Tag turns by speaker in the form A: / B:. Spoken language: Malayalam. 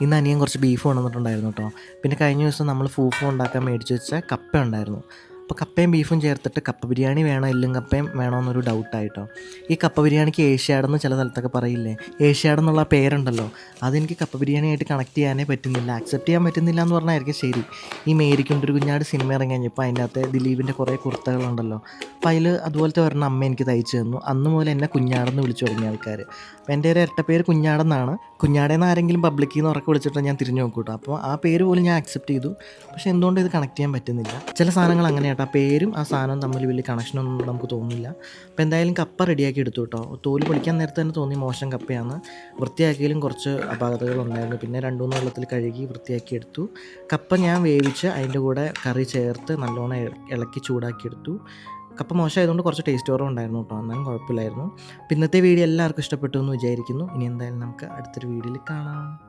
A: ഇന്ന് അനിയൻ കുറച്ച് ബീഫ് കൊണ്ടുവന്നിട്ടുണ്ടായിരുന്നു കേട്ടോ. പിന്നെ കഴിഞ്ഞ ദിവസം നമ്മൾ ഫൂഫ് ഉണ്ടാക്കാൻ മേടിച്ച് വെച്ച കപ്പ ഉണ്ടായിരുന്നു. അപ്പോൾ കപ്പയും ബീഫും ചേർത്തിട്ട് കപ്പ ബിരിയാണി വേണോ? എല്ലും കപ്പയും വേണോ എന്നൊരു ഡൗട്ടായിട്ടോ. ഈ കപ്പ ബിരിയാണിക്ക് ഏഷ്യാടെന്ന് ചില സ്ഥലത്തൊക്കെ പറയില്ലേ? ഏഷ്യാടെന്നുള്ള പേരുണ്ടല്ലോ. അതെനിക്ക് കപ്പ ബിരിയാണിയായിട്ട് കണക്ട് ചെയ്യാനേ പറ്റുന്നില്ല. അക്സെപ്റ്റ് ചെയ്യാൻ പറ്റുന്നില്ല എന്ന് പറഞ്ഞായിരിക്കും ശരി. ഈ മേരിക്കൊണ്ടൊരു കുഞ്ഞാട് സിനിമ ഇറങ്ങി കഴിഞ്ഞപ്പോൾ അതിന്റെ അകത്ത് ദിലീപിന്റെ കുറേ കുർത്തകളുണ്ടല്ലോ. അപ്പോൾ അതിൽ അതുപോലത്തെ ഒരെണ്ണം അമ്മ എനിക്ക് തയ്ച്ചു തന്നു. അന്ന് മുതൽ എന്നെ കുഞ്ഞാടെന്ന് വിളിച്ചു തുടങ്ങിയ ആൾക്കാർ അപ്പോൾ എന്റെ ഒരു പേര് കുഞ്ഞാടെന്നാണ്. കുഞ്ഞാടേന്ന് ആരെങ്കിലും പബ്ലിക്കിൽ നിന്ന് ഉറക്കെ വിളിച്ചിട്ട് ഞാൻ തിരിഞ്ഞു നോക്കൂട്ടോ. അപ്പോൾ ആ പേര് പോലും ഞാൻ അക്സെപ്റ്റ് ചെയ്തു. പക്ഷേ എന്തുകൊണ്ട് ഇത് കണക്ട് ചെയ്യാൻ പറ്റുന്നില്ല. ചില സാധനങ്ങൾ അങ്ങനെയാട്ടോ ആ പേരും ആ സാധനവും തമ്മിൽ വലിയ കണക്ഷനൊന്നും നമുക്ക് തോന്നുന്നില്ല. അപ്പോൾ എന്തായാലും കപ്പ റെഡിയാക്കി എടുത്തു കേട്ടോ. തോൽ പൊളിക്കാൻ നേരത്തെ തന്നെ തോന്നി മോശം കപ്പയാണ്. വൃത്തിയാക്കിയാലും കുറച്ച് അപാകതകളുണ്ടായിരുന്നു പിന്നെ രണ്ടു മൂന്ന് വെള്ളത്തിൽ കഴുകി വൃത്തിയാക്കി എടുത്തു. കപ്പ ഞാൻ വേവിച്ച് അതിന്റെ കൂടെ കറി ചേർത്ത് നല്ലോണം ഇളക്കി ചൂടാക്കി എടുത്തു. കപ്പ മോശമായതുകൊണ്ട് കുറച്ച് ടേസ്റ്റ് കുറവ് ഉണ്ടായിരുന്നു കേട്ടോ. എന്നാലും കുഴപ്പമില്ലായിരുന്നു. പിന്നത്തെ വീഡിയോ എല്ലാവർക്കും ഇഷ്ടപ്പെട്ടു എന്ന് വിചാരിക്കുന്നു. ഇനി എന്തായാലും നമുക്ക് അടുത്തൊരു വീഡിയോയിൽ കാണാം.